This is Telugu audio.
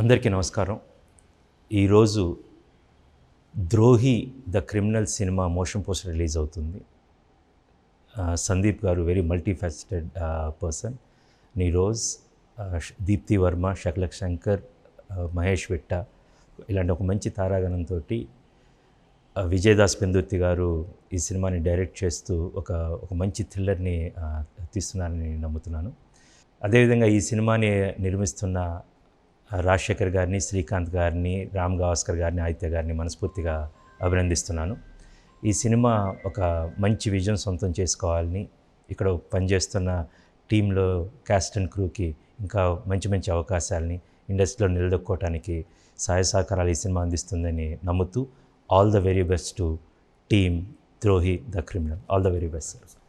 అందరికీ నమస్కారం. ఈరోజు Drohi the criminal cinema motion poster release అవుతుంది. సందీప్ గారు very multi faceted person. Neeroj Deepti Varma Shakalaka Shankar Mahesh Vitta ఇలాంటి ఒక మంచి తారాగణంతో విజయదాస్ పెందుర్తి గారు ఈ సినిమాని డైరెక్ట్ చేస్తూ ఒక ఒక మంచి థ్రిల్లర్ని తీస్తున్నారని నమ్ముతున్నాను. అదేవిధంగా ఈ సినిమాని నిర్మిస్తున్న రాజశేఖర్ గారిని శ్రీకాంత్ గారిని రామ్ గావస్కర్ గారిని ఆదిత్య గారిని మనస్ఫూర్తిగా అభినందిస్తున్నాను. ఈ సినిమా ఒక మంచి విజయం సొంతం చేసుకోవాలని ఇక్కడ పనిచేస్తున్న టీంలో క్యాస్ట్ అండ్ క్రూకి ఇంకా మంచి మంచి అవకాశాలని ఇండస్ట్రీలో నిలదొక్కోవటానికి సహాయ సహకారాలు ఈ సినిమా అందిస్తుందని నమ్ముతూ all the very best to team Drohi the criminal. All the very best sir.